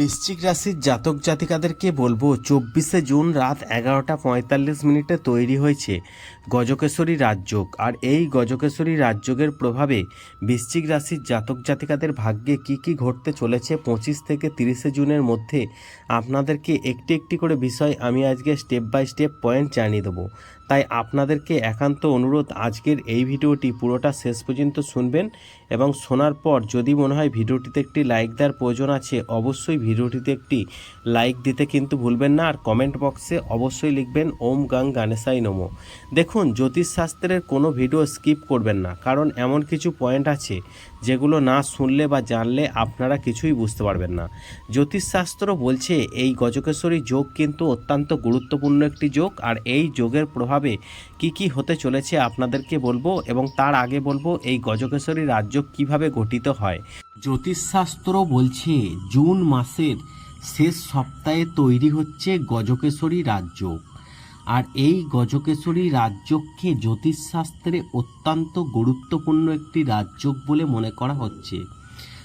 বৃশ্চিক রাশির জাতক জাতিকাদেরকে বলব, চব্বিশে জুন রাত এগারোটা পঁয়তাল্লিশ মিনিটে তৈরি হয়েছে গজকেশ্বরী রাজযোগ। আর এই গজকেশ্বরী রাজযোগের প্রভাবে বৃশ্চিক রাশির জাতক জাতিকাদের ভাগ্যে কি কি ঘটতে চলেছে পঁচিশ থেকে তিরিশে জুনের মধ্যে আপনাদেরকে একটি একটি করে বিষয় আমি আজকে স্টেপ বাই স্টেপ পয়েন্ট জানিয়ে দেবো। তাই আপনাদেরকে একান্ত অনুরোধ, আজকের এই ভিডিওটি পুরোটা শেষ পর্যন্ত শুনবেন এবং শোনার পর যদি মনে হয় ভিডিওটিতে একটি লাইক দেওয়ার প্রয়োজন আছে, অবশ্যই ভিডিওটিতে একটি লাইক দিতে কিন্তু ভুলবেন না, আর কমেন্ট বক্সে অবশ্যই লিখবেন, ওম গাং গানেশাই নমো। দেখুন, জ্যোতিষশাস্ত্রের কোনো ভিডিও স্কিপ করবেন না, কারণ এমন কিছু পয়েন্ট আছে যেগুলো না শুনলে বা জানলে আপনারা কিছুই বুঝতে পারবেন না। জ্যোতিষশাস্ত্র বলছে, এই গজকেশ্বরী যোগ কিন্তু অত্যন্ত গুরুত্বপূর্ণ একটি যোগ, আর এই যোগের প্রভাবে কি কি হতে চলেছে আপনাদেরকে বলব এবং তার আগে বলব এই গজকেশ্বরী রাজ্য কীভাবে গঠিত হয়। জ্যোতিষশাস্ত্র বলছে জুন মাসের শেষ সপ্তাহে তৈরি হচ্ছে গজকেশ্বরী রাজ্য। আর এই গজকেশ্বরী রাজযোগকে জ্যোতিষশাস্ত্রে অত্যন্ত গুরুত্বপূর্ণ একটি রাজযোগ বলে মনে করা হচ্ছে।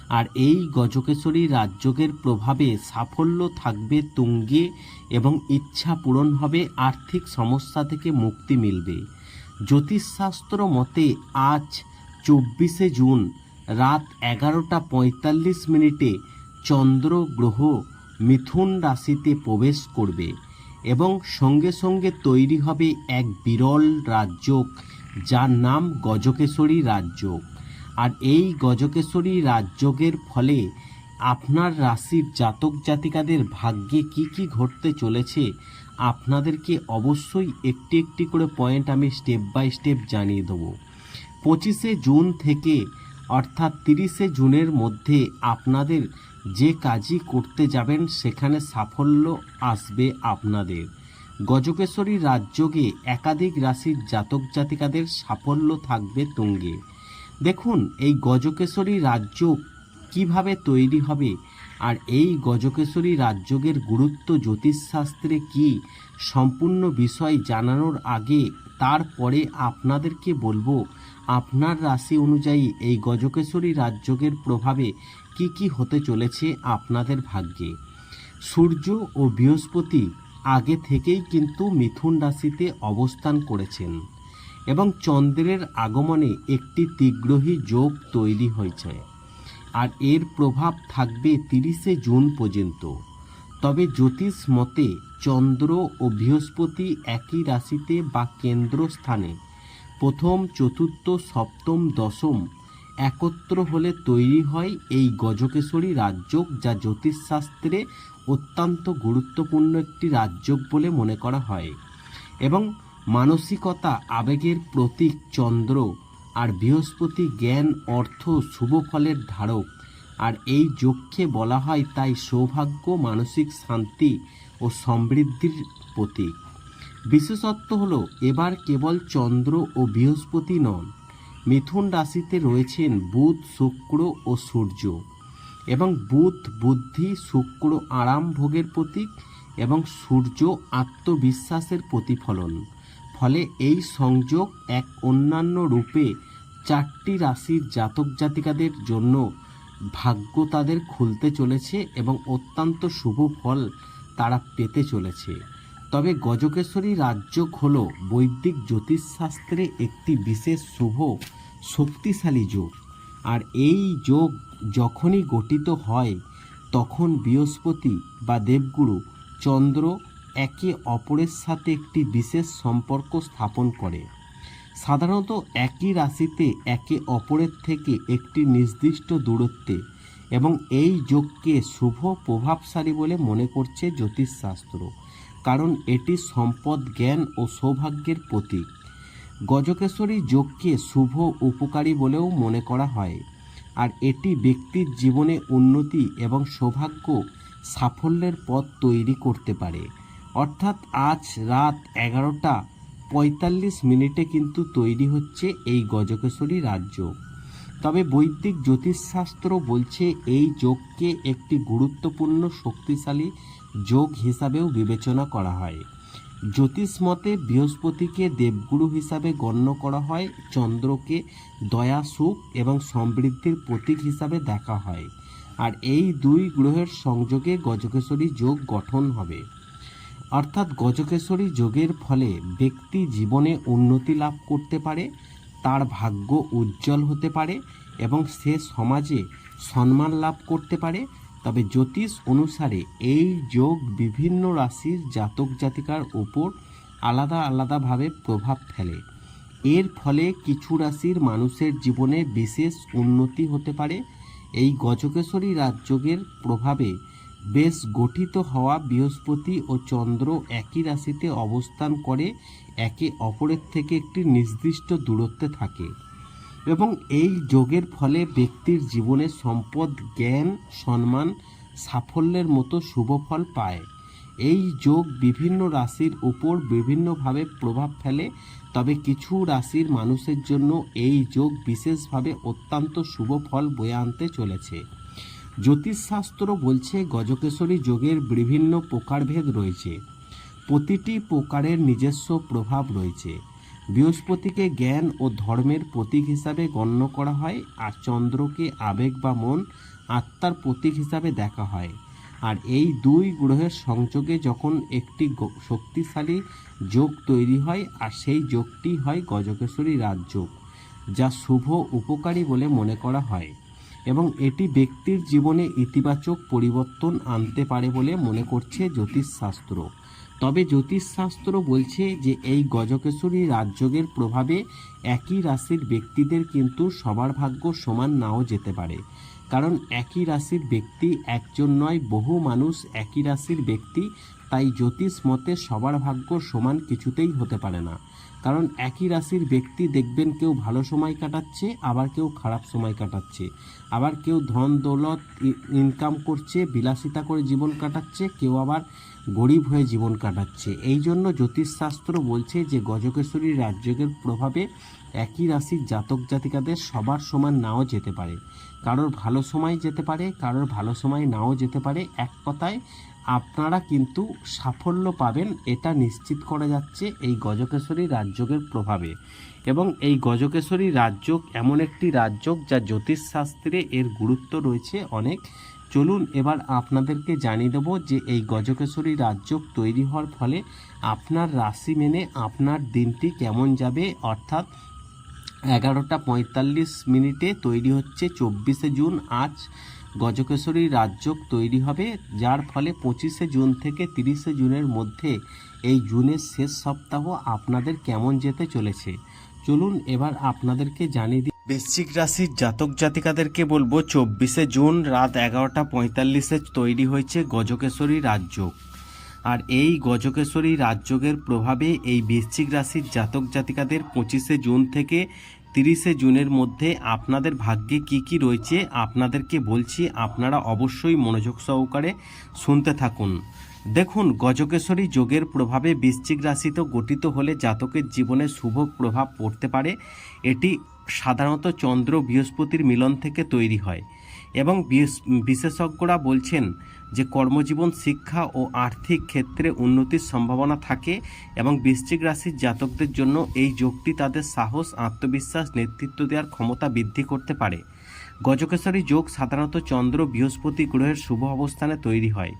আর এই গজকেশ্বরী রাজযোগের প্রভাবে সাফল্য থাকবে তুঙ্গে এবং ইচ্ছা পূরণ হবে আর্থিক সমস্যা থেকে মুক্তি মিলবে। জ্যোতিষশাস্ত্র মতে আজ চব্বিশে জুন রাত এগারোটা পঁয়তাল্লিশ মিনিটে চন্দ্র গ্রহ মিথুন রাশিতে প্রবেশ করবে এবং সঙ্গে সঙ্গে তৈরি হবে এক বিরল রাজযোগ যার নাম গজকেশ্বরী রাজযোগ। আর এই গজকেশ্বরী রাজযোগের ফলে আপনার রাশির জাতক জাতিকাদের ভাগ্যে কি কি ঘটতে চলেছে, আপনাদেরকে অবশ্যই একটি একটি করে পয়েন্ট আমি স্টেপ বাই স্টেপ জানিয়ে দেবো। পঁচিশে জুন থেকে, অর্থাৎ তিরিশে জুনের মধ্যে আপনাদের যে কাজই করতে যাবেন, সেখানে সাফল্য আসবে আপনাদের। গজকেশ্বরী রাজযোগে একাধিক রাশির জাতক জাতিকাদের সাফল্য থাকবে তুঙ্গে। দেখুন, এই গজকেশরী রাজ্য কীভাবে তৈরি হবে আর এই গজকেশরী রাজযোগের গুরুত্ব জ্যোতিষশাস্ত্রে কি? সম্পূর্ণ বিষয় জানানোর আগে তারপরে আপনাদেরকে বলব, আপনার রাশি অনুযায়ী এই গজকেশরী রাজযোগের প্রভাবে কি কি হতে চলেছে আপনাদের ভাগ্যে। সূর্য ও বৃহস্পতি আগে থেকেই কিন্তু মিথুন রাশিতে অবস্থান করেছেন। এবং চন্দ্রের আগমনে একটি তীগ্রহী যোগ তৈরি হয়েছে। আর এর প্রভাব থাকবে তিরিশে জুন পর্যন্ত। তবে জ্যোতিষ মতে চন্দ্র ও বৃহস্পতি একই রাশিতে বা কেন্দ্রস্থানে প্রথম, চতুর্থ, সপ্তম, দশম একত্র হলে তৈরি হয় এই গজকেশ্বরী রাজযোগ যা জ্যোতিষশাস্ত্রে অত্যন্ত গুরুত্বপূর্ণ একটি রাজযোগ বলে মনে করা হয়। এবং মানসিকতা আবেগের প্রতীক চন্দ্র আর বৃহস্পতি জ্ঞান, অর্থ, শুভ ফলের ধারক। আর এই যোগকে বলা হয় তাই সৌভাগ্য, মানসিক শান্তি ও সমৃদ্ধির প্রতীক। বিশেষত্ব হল, এবার কেবল চন্দ্র ও বৃহস্পতি নন, মিথুন রাশিতে রয়েছেন বুধ, শুক্র ও সূর্য। এবং বুধ, বুদ্ধি, শুক্র আরাম ভোগের প্রতীক এবং সূর্য আত্মবিশ্বাসের প্রতিফলন। ফলে এই সংযোগ এক অন্যান্য রূপে চারটি রাশির জাতক জাতিকাদের জন্য ভাগ্য তাদের খুলতে চলেছে এবং অত্যন্ত শুভ ফল তারা পেতে চলেছে। তবে গজকেশ্বরী রাজযোগ হল বৈদিক জ্যোতিষশাস্ত্রে একটি বিশেষ শুভ, শক্তিশালী যোগ। আর এই যোগ যখনই গঠিত হয়, তখন বৃহস্পতি বা দেবগুরু চন্দ্র একে অপরের সাথে একটি বিশেষ সম্পর্ক স্থাপন করে। সাধারণত একই রাশিতে একে অপরের থেকে একটি নির্দিষ্ট দূরত্বে এবং এই যোগকে শুভ প্রভাবশালী বলে মনে করছে জ্যোতিষশাস্ত্র, কারণ এটি সম্পদ, জ্ঞান ও সৌভাগ্যের প্রতীক। গজকেশ্বরী যোগকে শুভ উপকারী বলেও মনে করা হয়, আর এটি ব্যক্তির জীবনে উন্নতি এবং সৌভাগ্য সাফল্যের পথ তৈরি করতে পারে। অর্থাৎ আজ রাত এগারোটা পঁয়তাল্লিশ মিনিটে কিন্তু তৈরি হচ্ছে এই গজকেশ্বরী রাজ্য। তবে বৈদিক জ্যোতিষশাস্ত্র বলছে এই যোগকে একটি গুরুত্বপূর্ণ শক্তিশালী যোগ হিসাবেও বিবেচনা করা হয়। জ্যোতিষ মতে বৃহস্পতিকে দেবগুরু হিসাবে গণ্য করা হয়, চন্দ্রকে দয়া, সুখ এবং সমৃদ্ধির প্রতীক হিসাবে দেখা হয়। আর এই দুই গ্রহের সংযোগে গজকেশ্বরী যোগ গঠন হবে। অর্থাৎ গজকেশরী যোগের ফলে ব্যক্তি জীবনে উন্নতি লাভ করতে পারে, তার ভাগ্য উজ্জ্বল হতে পারে এবং সে সমাজে সম্মান লাভ করতে পারে। তবে জ্যোতিষ অনুসারে এই যোগ বিভিন্ন রাশির জাতক জাতিকার উপর আলাদা আলাদাভাবে প্রভাব ফেলে। এর ফলে কিছু রাশির মানুষের জীবনে বিশেষ উন্নতি হতে পারে। এই গজকেশরী রাজযোগের প্রভাবে বেশ গঠিত হওয়া বৃহস্পতি ও চন্দ্র একই রাশিতে অবস্থান করে একে অপরের থেকে একটি নির্দিষ্ট দূরত্বে থাকে এবং এই যোগের ফলে ব্যক্তির জীবনে সম্পদ, জ্ঞান, সম্মান, সাফল্যের মতো শুভ ফল পায়। এই যোগ বিভিন্ন রাশির উপর বিভিন্নভাবে প্রভাব ফেলে, তবে কিছু রাশির মানুষের জন্য এই যোগ বিশেষভাবে অত্যন্ত শুভ ফল বয়ে আনতে চলেছে। জ্যোতিষশাস্ত্র বলছে গজকেশরী যোগের বিভিন্ন প্রকারভেদ রয়েছে। প্রতিটি প্রকারের নিজস্ব প্রভাব রয়েছে। বৃহস্পতিকে জ্ঞান ও ধর্মের প্রতীক হিসাবে গণ্য করা হয় আর চন্দ্রকে আবেগ বা মন আত্মার প্রতীক হিসাবে দেখা হয়। আর এই দুই গ্রহের সংযোগে যখন একটি শক্তিশালী যোগ তৈরি হয় আর সেই যোগটি হয় গজকেশরী রাজযোগ, যা শুভ উপকারী বলে মনে করা হয়। এবং এটি ব্যক্তির জীবনে ইতিবাচক পরিবর্তন আনতে পারে বলে মনে করছে জ্যোতিষশাস্ত্র। তবে জ্যোতিষশাস্ত্র বলছে যে এই গজকেশরী রাজযোগের প্রভাবে একই রাশির ব্যক্তিদের কিন্তু সবার ভাগ্য সমান নাও যেতে পারে। কারণ একই রাশির ব্যক্তি একজন নয়, বহু মানুষ একই রাশির ব্যক্তি তাই জ্যোতিষ মতে সবার ভাগ্য সমান কিছুতেই হতে পারে না। কারণ একই রাশির ব্যক্তি দেখবেন কেউ ভালো সময় কাটাচ্ছে, আবার কেউ খারাপ সময় কাটাচ্ছে। আবার কেউ ধন, দৌলত ইনকাম করছে, বিলাসিতা করে জীবন কাটাচ্ছে, কেউ আবার গরিব হয়ে জীবন কাটাচ্ছে। এই জন্য জ্যোতিষশাস্ত্র বলছে যে গজকেশ্বরী রাজযোগের প্রভাবে একই রাশির জাতক জাতিকাদের সবার সমান নাও যেতে পারে। কারোর ভালো সময় যেতে পারে, কারোর ভালো সময় নাও যেতে পারে। এক কথায় আপনারা কিন্তু সাফল্য পাবেন, এটা নিশ্চিত করা যাচ্ছে এই গজকেশ্বরী রাজযোগের প্রভাবে। এবং এই গজকেশ্বরী রাজযোগ এমন একটি রাজযোগ যা জ্যোতিষশাস্ত্রে এর গুরুত্ব রয়েছে অনেক। চলুন এবার আপনাদেরকে জানিয়ে দেবো যে এই গজকেশ্বরী রাজযোগ তৈরি হওয়ার ফলে আপনার রাশি মেনে আপনার দিনটি কেমন যাবে? অর্থাৎ এগারোটা পঁয়তাল্লিশ মিনিটে তৈরি হচ্ছে চব্বিশে জুন, আজ গজকেশ্বরী রাজযোগ তৈরি হবে, যার ফলে পঁচিশে জুন থেকে তিরিশে জুনের মধ্যে এই জুনের শেষ সপ্তাহ আপনাদের কেমন যেতে চলেছে। চলুন এবার আপনাদেরকে জানিয়ে দিই। বৃশ্চিক রাশির জাতক জাতিকাদেরকে বলব, চব্বিশে জুন রাত এগারোটা পঁয়তাল্লিশে তৈরি হয়েছে গজকেশ্বরী রাজযোগ। আর এই গজকেশ্বরী রাজযোগের প্রভাবে এই বৃশ্চিক রাশির জাতক জাতিকাদের পঁচিশে জুন থেকে তিরিশে জুনের মধ্যে আপনাদের ভাগ্যে কি কি রয়েছে আপনাদেরকে বলছি, আপনারা অবশ্যই মনোযোগ সহকারে শুনতে থাকুন। দেখুন গজকেশ্বরী যোগের প্রভাবে বৃশ্চিক রাশিতে গঠিত হলে জাতকের জীবনে শুভ প্রভাব পড়তে পারে। এটি সাধারণত চন্দ্র বৃহস্পতির মিলন থেকে তৈরি হয়। এবং বিশেষ- বিশেষজ্ঞরা বলছেন যে কর্মজীবন, শিক্ষা ও আর্থিক ক্ষেত্রে উন্নতির সম্ভাবনা থাকে এবং বৃশ্চিক রাশির জাতকদের জন্য এই যোগটি তাদের সাহস, আত্মবিশ্বাস, নেতৃত্ব দেওয়ার ক্ষমতা বৃদ্ধি করতে পারে। গজকেশ্বরী যোগ সাধারণত চন্দ্র, বৃহস্পতি গ্রহের শুভ অবস্থানে তৈরি হয়।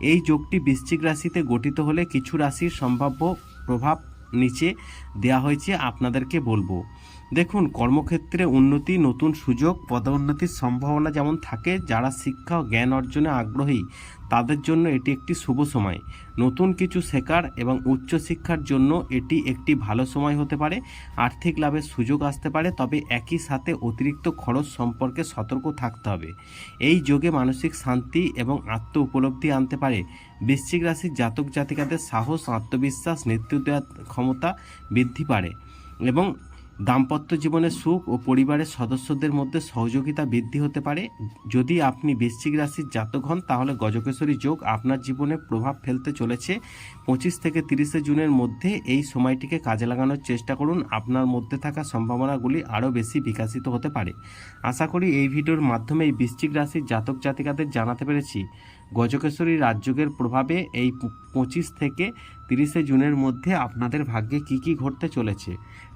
এই যোগটি বৃশ্চিক রাশিতে গঠিত হলে কিছু রাশির সম্ভাব্য প্রভাব নিচে দেওয়া হয়েছে, আপনাদেরকে বলব। দেখুন, কর্মক্ষেত্রে উন্নতি, নতুন সুযোগ, পদোন্নতির সম্ভাবনা যেমন থাকে, যারা শিক্ষা ও জ্ঞান অর্জনে আগ্রহী, তাদের জন্য এটি একটি শুভ সময়। নতুন কিছু শেখার এবং উচ্চশিক্ষার জন্য এটি একটি ভালো সময় হতে পারে, আর্থিক লাভের সুযোগ আসতে পারে, তবে একই সাথে অতিরিক্ত খরচ সম্পর্কে সতর্ক থাকতে হবে। এই যোগে মানসিক শান্তি এবং আত্ম উপলব্ধি আনতে পারে। বৃশ্চিক রাশির জাতক জাতিকাদের সাহস, আত্মবিশ্বাস নেতৃত্ব দেওয়ার ক্ষমতা বৃদ্ধি পারে এবং দাম্পত্য জীবনে সুখ ও পরিবারের সদস্যদের মধ্যে সহযোগিতা বৃদ্ধি হতে পারে। যদি আপনি বৃশ্চিক রাশির জাতক হন, তাহলে গজকেশ্বরী যোগ আপনার জীবনে প্রভাব ফেলতে চলেছে। পঁচিশ থেকে তিরিশে জুনের মধ্যে এই সময়টিকে কাজে লাগানোর চেষ্টা করুন। আপনার মধ্যে থাকা সম্ভাবনাগুলি আরও বেশি বিকাশিত হতে পারে। আশা করি এই ভিডিওর মাধ্যমে এই বৃশ্চিক রাশির জাতক জাতিকাদের জানাতে পেরেছি। গজকেশ্বরী রাজযোগের প্রভাবে এই পঁচিশ থেকে তিরিশে জুনের মধ্যে আপনাদের ভাগ্যে কি কি ঘটতে চলেছে।